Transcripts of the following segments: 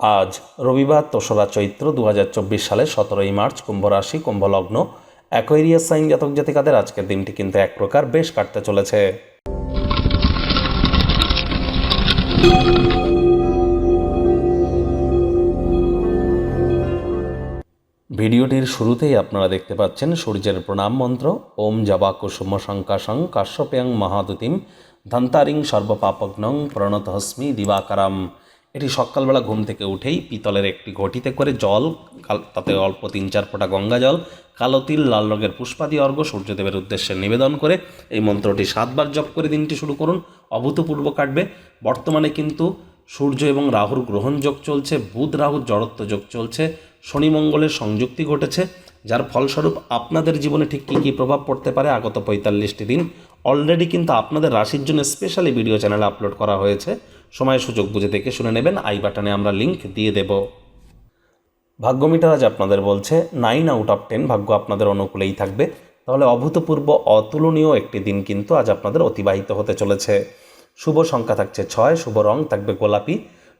আজ রবিবার তোসরা চৈত্র দু সালের সতেরোই মার্চ কুম্ভ রাশি কুম্ভ লগ্ন অ্যাকোয়ারিয়াস সাইন জাতক জাতিকাদের আজকের দিনটি কিন্তু এক প্রকার বেশ কাটতে চলেছে। ভিডিওটির শুরুতেই আপনারা দেখতে পাচ্ছেন সূর্যের প্রণাম মন্ত্র, ওম জবা কুসুম শঙ্কাশং কাশ্যপ্যাং মহাদুতিম ধন্তারিং সর্বপাপগ্নং প্রণতহস্মি দিবাকারাম। এটি সকালবেলা ঘুম থেকে উঠেই পিতলের একটি ঘটিতে করে জল তাতে অল্প তিন চার ফোঁটা গঙ্গা জল, কালো তিল, লাল রঙের পুষ্পাদি অর্ঘ্য সূর্যদেবের উদ্দেশ্যে নিবেদন করে এই মন্ত্রটি সাতবার জপ করে দিনটি শুরু করুন। অভূতপূর্ব কাটবে। বর্তমানে কিন্তু সূর্য এবং রাহুর গ্রহণ যোগ চলছে, বুধ রাহুর জড়ত্ব যোগ চলছে, শনি মঙ্গলের সংযুক্তি ঘটেছে, যার ফলস্বরূপ আপনাদের জীবনে ঠিক কী কী প্রভাব পড়তে পারে আগত পঁয়তাল্লিশটি দিন। অলরেডি কিন্তু আপনাদের রাশির জন্য স্পেশালি ভিডিও চ্যানেলে আপলোড করা হয়েছে। সময় সুযোগ বুঝে দেখে শুনে নেবেন। আই বাটনে আমরা লিংক দিয়ে দেব। ভাগ্য মিটার আজ আপনাদের বলছে নাইন আউট অফ টেন ভাগ্য আপনাদের অনুকূলেই থাকবে। তাহলে অভূতপূর্ব, অতুলনীয় একটি দিন কিন্তু আজ আপনাদের অতিবাহিত হতে চলেছে। শুভ সংখ্যা থাকছে ছয়, শুভ রং থাকবে গোলাপি।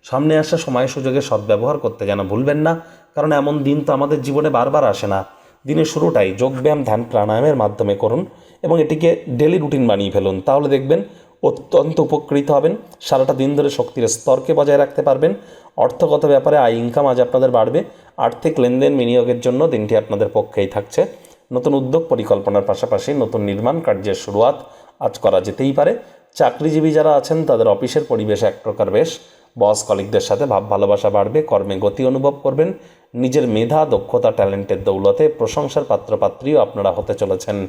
সামনে আসা সময় সুযোগে সদ্ব্যবহার করতে যেন ভুলবেন না, কারণ এমন দিন তো আমাদের জীবনে বারবার আসে না। দিনের শুরুটাই যোগব্যায়াম, ধ্যান, প্রাণায়ামের মাধ্যমে করুন এবং এটিকে ডেলি রুটিন বানিয়ে ফেলুন। তাহলে দেখবেন অত্যন্ত উপকৃত হবেন। সারাটা দিন ধরে শক্তির স্তরকে বজায় রাখতে পারবেন। অর্থগত ব্যাপারে আয় ইনকাম আজ আপনাদের বাড়বে। আর্থিক লেনদেন বিনিয়োগের জন্য দিনটি আপনাদের পক্ষেই থাকছে। নতুন উদ্যোগ পরিকল্পনার পাশাপাশি নতুন নির্মাণ কার্যের শুরুয়াত আজ করা যেতেই পারে। চাকরিজীবী যারা আছেন, তাদের অফিসের পরিবেশ এক প্রকার বেশ। বস কলিকদের সাথে ভাব ভালোবাসা বাড়বে, কর্মে গতি অনুভব করবেন। নিজের মেধা, দক্ষতা, ট্যালেন্টের দৌলতে প্রশংসার পাত্রপাত্রীও আপনারা হতে চলেছেন।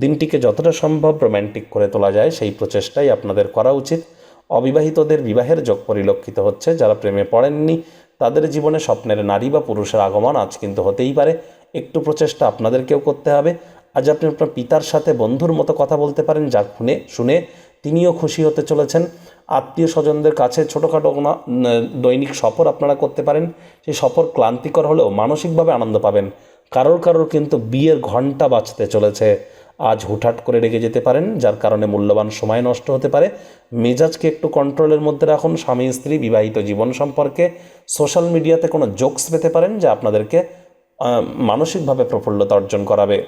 দিনটিকে যতটা সম্ভব রোম্যান্টিক করে তোলা যায়, সেই প্রচেষ্টাই আপনাদের করা উচিত। অবিবাহিতদের বিবাহের যোগ পরিলক্ষিত হচ্ছে। যারা প্রেমে পড়েননি, তাদের জীবনে স্বপ্নের নারী বা পুরুষের আগমন আজ কিন্তু হতেই পারে। একটু প্রচেষ্টা আপনাদেরকেও করতে হবে। আজ আপনি আপনার পিতার সাথে বন্ধুর মতো কথা বলতে পারেন, যা শুনে শুনে তিনিও খুশি হতে চলেছেন। আত্মীয় স্বজনদের কাছে ছোটোখাটো দৈনিক সফর আপনারা করতে পারেন। সেই সফর ক্লান্তিকর হলেও মানসিকভাবে আনন্দ পাবেন। কারোর কারোর কিন্তু বিয়ের ঘণ্টা বাঁচতে চলেছে। আজ হুটহাট করে রেগে যেতে পারেন, যার কারণে মূল্যবান সময় নষ্ট হতে পারে। মেজাজকে একটু কন্ট্রোলের মধ্যে রাখুন। স্বামী, স্ত্রী, বিবাহিত জীবন সম্পর্কে সোশ্যাল মিডিয়াতে কোনো জোকস পেতে পারেন, যা আপনাদেরকে মানসিকভাবে প্রফুল্লতা অর্জন করাবে।